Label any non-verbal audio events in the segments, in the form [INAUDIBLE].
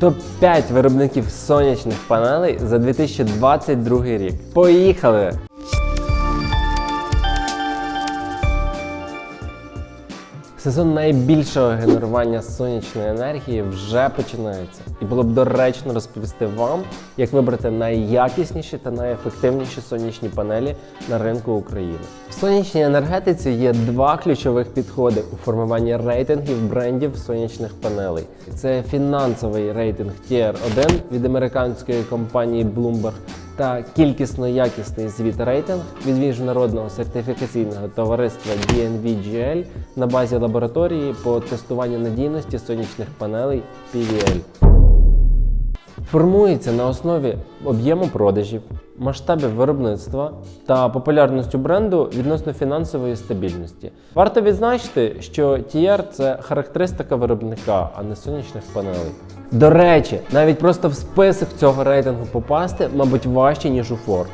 Топ-5 виробників сонячних панелей за 2022 рік. Поїхали! Сезон найбільшого генерування сонячної енергії вже починається, і було б доречно розповісти вам, як вибрати найякісніші та найефективніші сонячні панелі на ринку України. В сонячній енергетиці є два ключових підходи у формуванні рейтингів брендів сонячних панелей. Це фінансовий рейтинг Tier 1 від американської компанії Bloomberg та кількісно-якісний звіт рейтинг від міжнародного сертифікаційного товариства DNVGL на базі лабораторії по тестуванню надійності сонячних панелей PVL. Формується на основі об'єму продажів, масштабів виробництва та популярності бренду відносно фінансової стабільності. Варто відзначити, що TR – це характеристика виробника, а не сонячних панелей. До речі, навіть просто в список цього рейтингу попасти, мабуть, важче, ніж у Ford.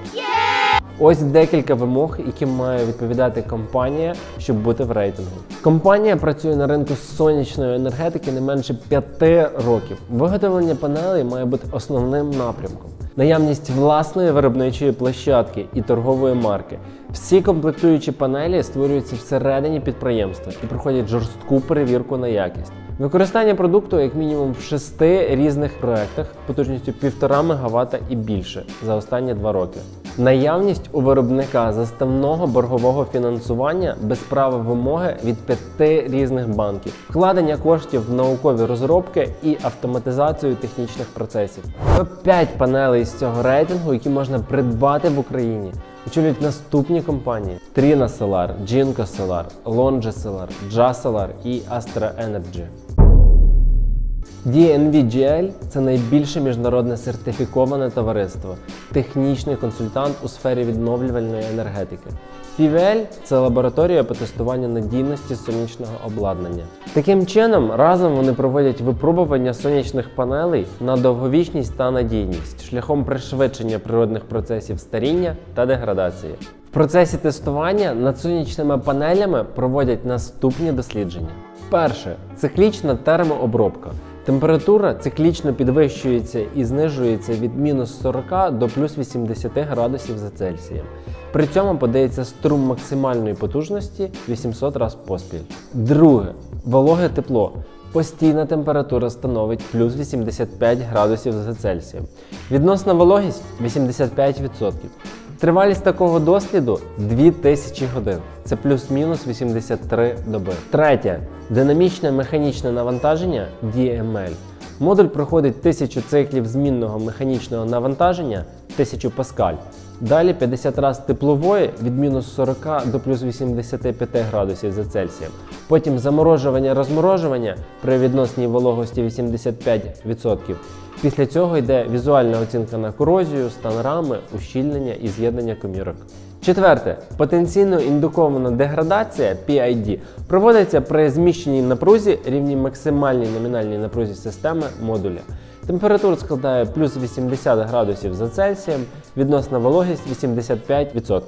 Ось декілька вимог, яким має відповідати компанія, щоб бути в рейтингу. Компанія працює на ринку сонячної енергетики не менше 5 років. Виготовлення панелей має бути основним напрямком. Наявність власної виробничої площадки і торгової марки. Всі комплектуючі панелі створюються всередині підприємства і проходять жорстку перевірку на якість. Використання продукту як мінімум в шести різних проектах потужністю 1,5 МВт і більше за останні два роки. Наявність у виробника заставного боргового фінансування без права вимоги від п'яти різних банків, вкладення коштів в наукові розробки і автоматизацію технічних процесів. Топ-5 панелей з цього рейтингу, які можна придбати в Україні. Очолюють наступні компанії: Trina Solar, Jinko Solar, Longe Solar, Solar і Astra Energy. DNVGL – це найбільше міжнародне сертифіковане товариство, технічний консультант у сфері відновлювальної енергетики. PVL – це лабораторія по тестуванню надійності сонячного обладнання. Таким чином, разом вони проводять випробування сонячних панелей на довговічність та надійність шляхом пришвидшення природних процесів старіння та деградації. В процесі тестування над сонячними панелями проводять наступні дослідження. Перше циклічна термообробка. Температура циклічно підвищується і знижується від мінус 40 до плюс 80 градусів за Цельсієм. При цьому подається струм максимальної потужності 800 разів поспіль. Друге вологе тепло. Постійна температура становить плюс 85 градусів за Цельсієм. Відносна вологість 85%. Тривалість такого досліду 2000 годин. Це плюс-мінус 83 доби. Третє динамічне механічне навантаження DML. Модуль проходить 1000 циклів змінного механічного навантаження 1000 паскаль. Далі 50 раз теплової від мінус 40 до плюс 85 градусів за Цельсієм. Потім заморожування розморожування при відносній вологості 85%. Після цього йде візуальна оцінка на корозію, стан рами, ущільнення і з'єднання комірок. Четверте, потенційно індукована деградація PID проводиться при зміщеній напрузі рівні максимальній номінальній напрузі системи модуля. Температура складає плюс 80 градусів за Цельсієм, відносна вологість 85%.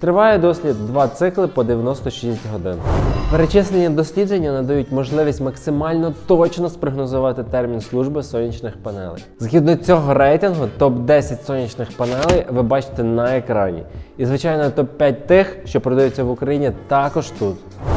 Триває дослід 2 цикли по 96 годин. Перечислені дослідження надають можливість максимально точно спрогнозувати термін служби сонячних панелей. Згідно цього рейтингу, топ-10 сонячних панелей ви бачите на екрані. І, звичайно, топ-5 тих, що продаються в Україні, також тут.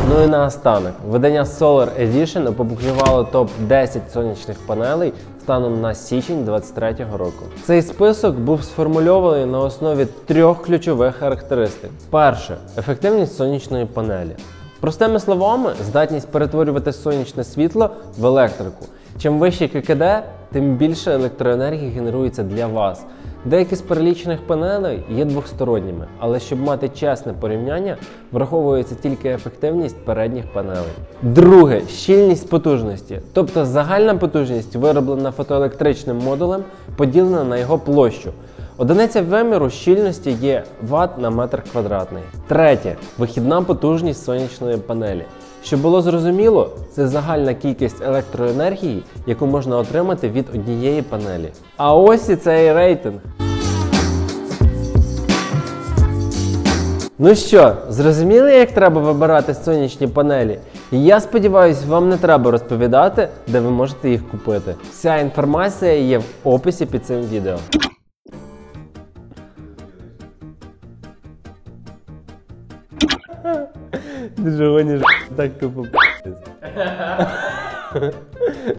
Ну і наостанок, видання Solar Edition опублікувало топ-10 сонячних панелей станом на січень 2023 року. Цей список був сформульований на основі трьох ключових характеристик: перше ефективність сонячної панелі. Простими словами, здатність перетворювати сонячне світло в електрику. Чим вище ККД, тим більше електроенергії генерується для вас. Деякі з перелічених панелей є двохсторонніми, але щоб мати чесне порівняння, враховується тільки ефективність передніх панелей. Друге щільність потужності, тобто загальна потужність, вироблена фотоелектричним модулем, поділена на його площу. Одиниця виміру щільності є Вт на метр квадратний. Третє вихідна потужність сонячної панелі. Щоб було зрозуміло, це загальна кількість електроенергії, яку можна отримати від однієї панелі. А ось і цей рейтинг. Ну що, зрозуміли, як треба вибирати сонячні панелі? Я сподіваюся, вам не треба розповідати, де ви можете їх купити. Вся інформація є в описі під цим відео. Ти ж гониш так тупо. [LAUGHS]